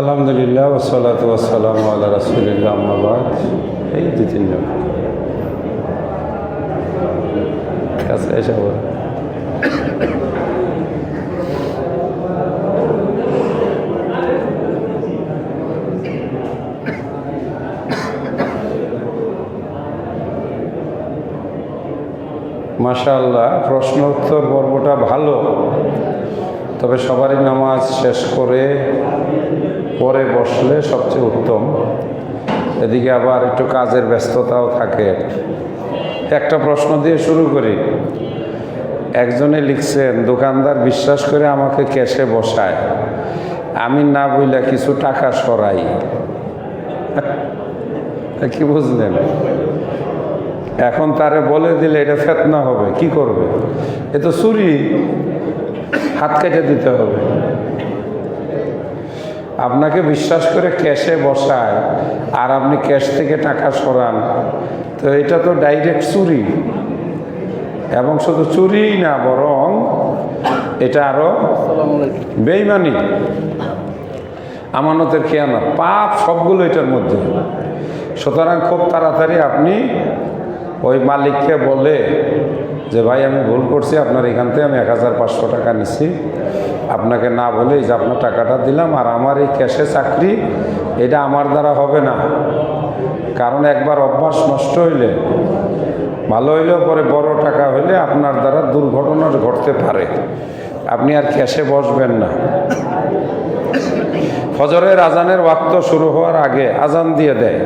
আলহামদুলিল্লাহ ওসলাত ওসালাম আল্লাহ রাসুলিল্লাহ আহমাবাদ এই দু তিনজন কাছে মাশাআল্লাহ প্রশ্ন উত্তর পর্বটা ভালো। তবে সবারই নামাজ শেষ করে পরে বসলে সবচেয়ে উত্তম। এদিকে আবার একটু কাজের ব্যস্ততাও থাকে। একটা প্রশ্ন দিয়ে শুরু করি। একজনে লিখছেন, দোকানদার বিশ্বাস করে আমাকে ক্যাশে বসায়। আমি না বইলা কিছু টাকা সরাই। কি বুঝলেন? এখন তারে বলে দিলে এটা ফেতনা হবে, কি করবে? এ তো চুরি, হাত কেটে দিতে হবে। আপনাকে বিশ্বাস করে ক্যাশে বসায় আর আপনি ক্যাশ থেকে টাকা সরান। তো এটা তো ডাইরেক্ট চুরি। এবং শুধু চুরিই না, বরং এটা আরও বেইমানি। আমানতের খেয়ানা পাপ সবগুলো এটার মধ্যে। সুতরাং খুব তাড়াতাড়ি আপনি ওই মালিককে বলে যে, ভাই, আমি ভুল করছি, আপনার এখান থেকে আমি এক হাজার পাঁচশো টাকা নিছি। আপনাকে না বলে এই যে আপনার টাকাটা দিলাম আর আমার এই ক্যাশে চাকরি, এটা আমার দ্বারা হবে না। কারণ একবার অভ্যাস নষ্ট হইলে, ভালো হইলেও পরে বড় টাকা হইলে আপনার দ্বারা দুর্ঘটনা ঘটতে পারে। আপনি আর ক্যাশে বসবেন না। ফজরের আজানের ওয়াক্ত শুরু হওয়ার আগে আজান দিয়ে দেয়।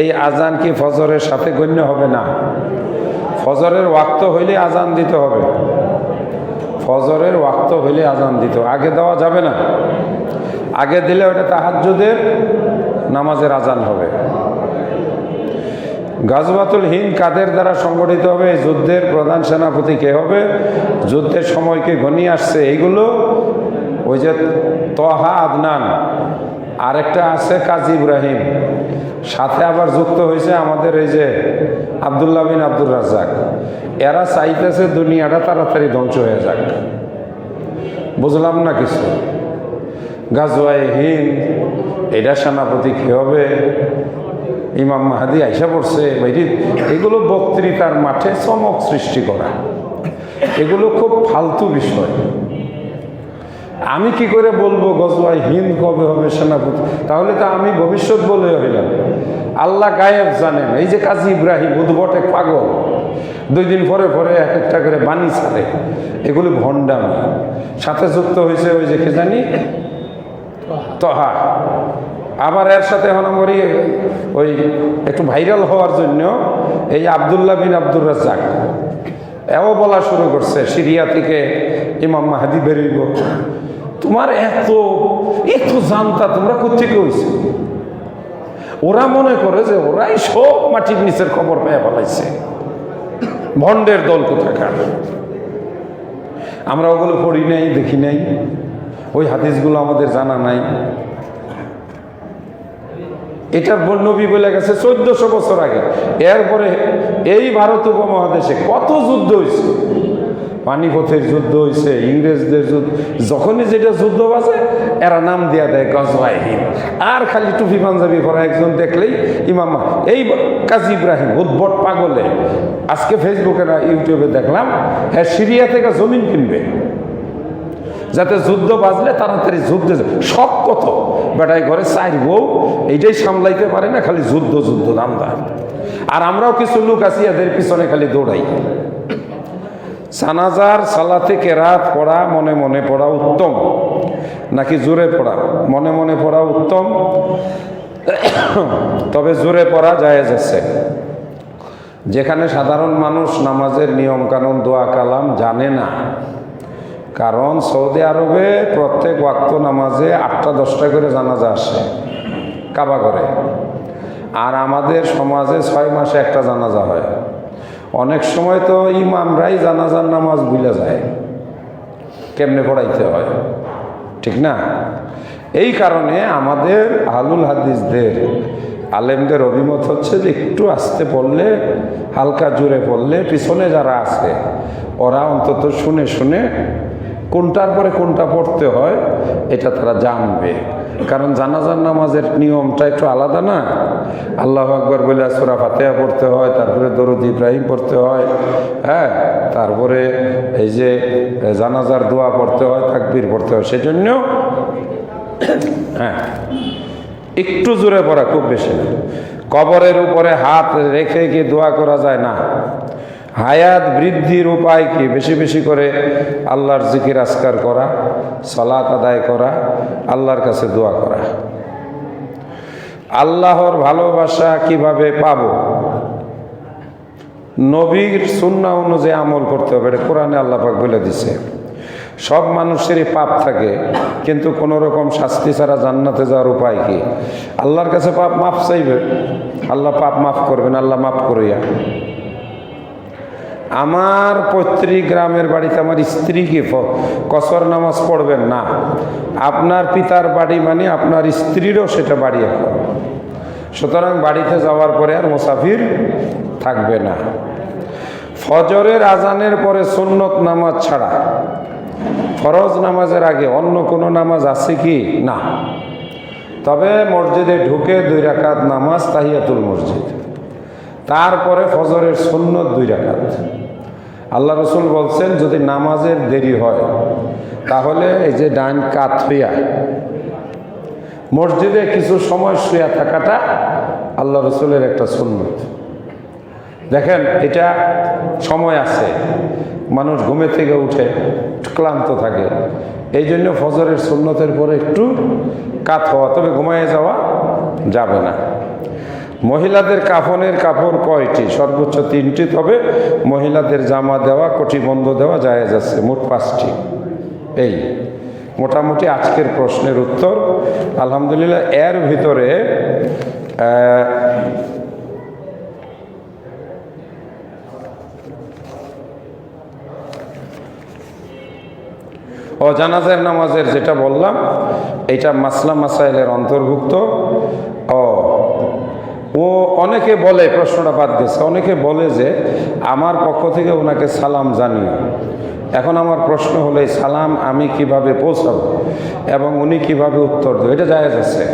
এই আজান কি ফজরের সাথে গণ্য হবে না? ফজরের ওয়াক্ত হইলে আজান দিতে হবে। ফজরের ওয়াক্ত হইলে আজান দিত। আগে দেওয়া যাবে না। আগে দিলে ওটা তাহাজ্জুদের নামাজের আজান হবে। গাজবাতুল হিন্দ কাদের দ্বারা সংগঠিত হবে? যুদ্ধের প্রধান সেনাপতি কে হবে? যুদ্ধের সময়কে ঘনিয়ে আসছে? এইগুলো ওই যে তহা আদনান, আরেকটা আছে কাজী ইব্রাহিম। সাথে আবার যুক্ত হয়েছে আমাদের এই যে আবদুল্লাহ বিন আব্দুর রাজ্জাক। এরা চাইতেছে দুনিয়াটা তাড়াতাড়ি ধ্বংস হয়ে যাক। বুঝলাম না কিছু? গাজওয়াই হিন্দ এটা সেনাপতি কী হবে? ইমাম মাহাদি আইসা পড়ছে এগুলো বক্তৃতার মাঠে চমক সৃষ্টি করা। এগুলো খুব ফালতু বিষয়। আমি কি করে বলব গজওয়াই হিন্দ কবে হবে সেনাপতি? তাহলে তো আমি ভবিষ্যৎ বলে হইলাম। আল্লাহ গায়েব জানেন, এই যে কাজী ইব্রাহিম উদ্ভটে পাগল। দুই দিন পরে পরে এক একটা করে বাণী ছাড়ে। এগুলি ভণ্ডাম। সাথে যুক্ত হয়েছে ওই যে কে জানি? তহা। আবার এর সাথে এখন করি ওই একটু ভাইরাল হওয়ার জন্য এই আবদুল্লাহ বিন আব্দুর রাজ্জাক। এও বলা শুরু করছে, সিরিয়া থেকে ইমাম মাহাদি বেরোইব। তোমার এত এত জানতা তোমরা কোথেকে হয়েছে ওরা মনে করে যে ওরাই সব মাটির নিচের খবর পেয়ে ফেলাইছে। ভণ্ডের দল কোথাকার আমরা ওগুলো পড়ি নাই, দেখি নাই। ওই হাদিসগুলো আমাদের জানা নাই। এটার নবী বলে গেছে, চোদ্দশো বছর আগে। এরপরে এই ভারত উপমহাদেশে কত যুদ্ধ হয়েছে? পানিপথের যুদ্ধ হয়েছে ইংরেজদের যুদ্ধ। যখনই যেটা যুদ্ধ বাজে, এরা নাম দেয়া দেয় গজওয়াহিন আর খালি টুপি পাঞ্জাবি পরা একজন দেখলেই ইমামা এই কাজী ইব্রাহিম, উদ্ভট পাগলে। আজকে ফেসবুকে না ইউটিউবে দেখলাম হ্যাঁ সিরিয়া থেকে জমিন কিনবে। যাতে যুদ্ধ বাজলে তাড়াতাড়ি যুদ্ধে সব কত। বেটায় ঘরে চার বউ, এইটাই সামলাইতে পারে না, খালি যুদ্ধ যুদ্ধ দামদার আর আমরাও কিছু লোক আছি, এদের পিছনে খালি দৌড়াই। সানাজার সালাতে কেরাত পড়া, মনে মনে পড়া উত্তম। নাকি জোরে পড়া? মনে মনে পড়া উত্তম। তবে জোরে পড়া যায় যাচ্ছে যেখানে সাধারণ মানুষ নামাজের নিয়ম কানুন দোয়া, কালাম জানে না, কারণ সৌদি আরবে প্রত্যেক ওয়াক্ত নামাজে আটটা, দশটা করে জানাজা আসে কাবা করে আর আমাদের সমাজে ছয় মাসে একটা জানাজা হয়। অনেক সময় তো ইমামরাই জানাজার নামাজ ভুলে যায়। কেমনে পড়াইতে হয়? ঠিক না? এই কারণে আমাদের আলুল হাদিসদের, আলেমদের অভিমত হচ্ছে যে একটু আস্তে পড়লে, হালকা জোরে পড়লে পিছনে যারা আছে, ওরা অন্তত শুনে শুনে কোনটার পরে কোনটা পড়তে হয়, এটা তারা জানবে। কারণ জানাজার নামাজের নিয়মটা একটু আলাদা না? আল্লাহ আকবর বলে সুরা ফাতেহা পড়তে হয়, তারপরে দরুদ ইব্রাহিম পড়তে হয় হ্যাঁ? তারপরে এই যে জানাজার দোয়া পড়তে হয়, তাকবির পড়তে হয়, সেজন্য হ্যাঁ একটু জোরে পড়া খুব বেশি না। কবরের উপরে হাত রেখে কি দোয়া করা যায় না? হায়াত বৃদ্ধির উপায় কি? বেশি বেশি করে আল্লাহর জিকির আসকার করা। সলাত আদায় করা, আল্লাহর কাছে দোয়া করা। আল্লাহর ভালোবাসা কীভাবে পাব? নবীর সুন্না অনুযায়ী আমল করতে হবে, এটা কোরআনে আল্লাপাক বলে দিছে। সব মানুষেরই পাপ থাকে, কিন্তু কোনো রকম শাস্তি ছাড়া জান্নাতে যাওয়ার উপায় কি? আল্লাহর কাছে পাপ মাফ চাইবে? আল্লাহ পাপ মাফ করবেন, আল্লাহ মাফ করিয়া। আমার পৈতৃক গ্রামের বাড়িতে আমার স্ত্রী কি কসর নামাজ পড়বেন না। আপনার পিতার বাড়ি মানে আপনার স্ত্রীরও সেটা বাড়ি এখন। সুতরাং বাড়িতে যাওয়ার পরে আর মুসাফির থাকবে না। ফজরের আজানের পরে সুন্নত নামাজ ছাড়া। ফরজ নামাজের আগে অন্য কোনো নামাজ আছে কি? না। তবে মসজিদে ঢুকে দুই রাকাত নামাজ তাহিয়াতুল মসজিদ। তারপরে ফজরের সুন্নত দুই রাকাত। আল্লাহ রসুল বলছেন, যদি নামাজের দেরি হয়, তাহলে এই যে ডান কাত হইয়া মসজিদে কিছু সময় শুয়া থাকাটা আল্লাহ রসুলের একটা সুন্নত। দেখেন, এটা সময় আছে, মানুষ ঘুমে থেকে উঠে ক্লান্ত থাকে এই জন্য ফজরের সুন্নতের পরে একটু কাত হওয়া, তবে ঘুমায় যাওয়া যাবে না। মহিলাদের কাফনের কাপড় কয়টি? সর্বোচ্চ তিনটি, তবে মহিলাদের জামা দেওয়া, কটিবন্ধ দেওয়া যায় যাচ্ছে মোট পাঁচটি। এই, মোটামুটি আজকের প্রশ্নের উত্তর। আলহামদুলিল্লাহ, এর ভিতরে ও জানাজার নামাজের যেটা বললাম, এটা মাসলা মাসাইলের অন্তর্ভুক্ত। ও অনেকে বলে, প্রশ্নটা বাদ গেছে, অনেকে বলে যে আমার পক্ষ থেকে ওনাকে সালাম জানিও। এখন আমার প্রশ্ন হলো, এই সালাম আমি কীভাবে পৌঁছাবো এবং উনি কীভাবে উত্তর দেবে? এটা জায়েজ আছে।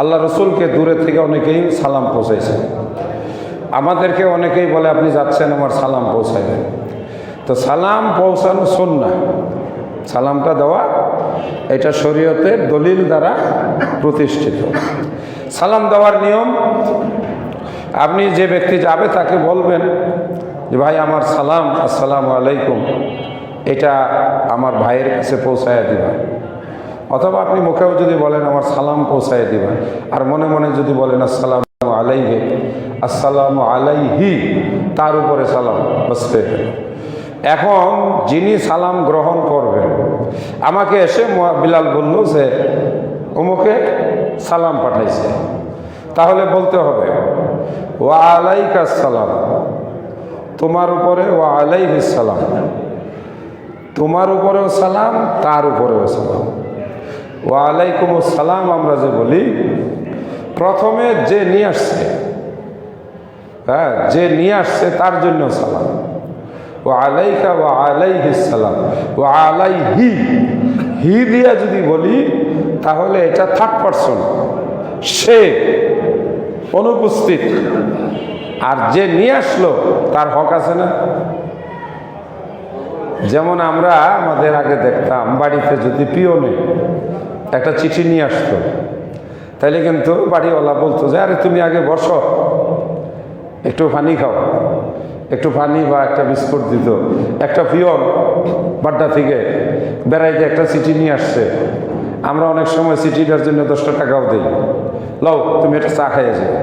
আল্লাহ রসুলকে দূরে থেকে অনেকেই সালাম পৌঁছাইছে। আমাদেরকে অনেকেই বলে, আপনি যাচ্ছেন, আমার সালাম পৌঁছাইবেন। তো সালাম পৌঁছানো শোন না সালামটা দেওয়া, এটা শরীয়তের দলিল দ্বারা প্রতিষ্ঠিত। সালাম দেওয়ার নিয়ম, আপনি যে ব্যক্তি যাবে তাকে বলবেন যে, ভাই, আমার সালাম, আসসালামু আলাইকুম। এটা আমার ভাইয়ের কাছে পৌঁছায় দিবা। অথবা আপনি মুখেও যদি বলেন, আমার সালাম পৌঁছায় দিবা। আর মনে মনে যদি বলেন, আসসালাম আলাইহে, আসসালামু আলাইহি, তার উপরে সালাম বসতে এখন যিনি সালাম গ্রহণ করবেন আমাকে এসে বিলাল বলল যে অমুকে সালাম পাঠাইছে। তাহলে বলতে হবে, ওয়া আলাইকা সালাম। তোমার উপরে ওয়া আলাইহিস সালাম। তোমার উপরেও সালাম, তার উপরেও সালাম। ওয়া আলাইকুম সালাম আমরা যে বলি, প্রথমে যে নিয়ে আসছে হ্যাঁ যে নিয়ে আসছে তার জন্য সালাম। ও আলাইকা ও আলাইহি সালাম। ও আলাইহি। হি দিয়া যদি বলি, তাহলে এটা থার্ড পারসন সে অনুপস্থিত। আর যে নিয়ে আসলো, তার হক আছে না? যেমন আমরা আমাদের আগে দেখতাম, বাড়িতে যদি পিওনে একটা চিঠি নিয়ে আসতো, তাইলে কিন্তু বাড়িওয়ালা বলতো যে, আরে, তুমি আগে বসো, একটু পানি খাও। একটু পানি বা একটা বিস্কুট দিত। একটা পিয়ন বাড্ডা থেকে বেড়াইতে একটা চিঠি নিয়ে আসছে। আমরা অনেক সময় চিঠিটার জন্য দশটা টাকাও দিই। লও, তুমি একটা চা খাইয়ে যাও।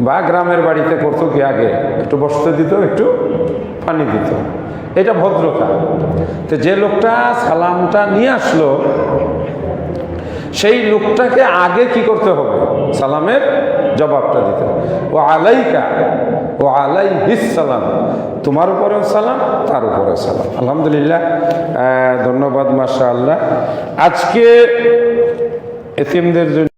বা গ্রামের বাড়িতে করতো কি আগে? একটু বসতে দিত, একটু পানি দিত। এটা ভদ্রতা। তো যে লোকটা সালামটা নিয়ে আসলো, সেই লোকটাকে আগে কি করতে হবে? সালামের জবাবটা দিতে ও আলাইকা ও সালাম। তোমার উপরেও সালাম, তার উপরেও সালাম। আলহামদুলিল্লাহ। ধন্যবাদ মাশা আল্লাহ আজকে এতিমদের জন্য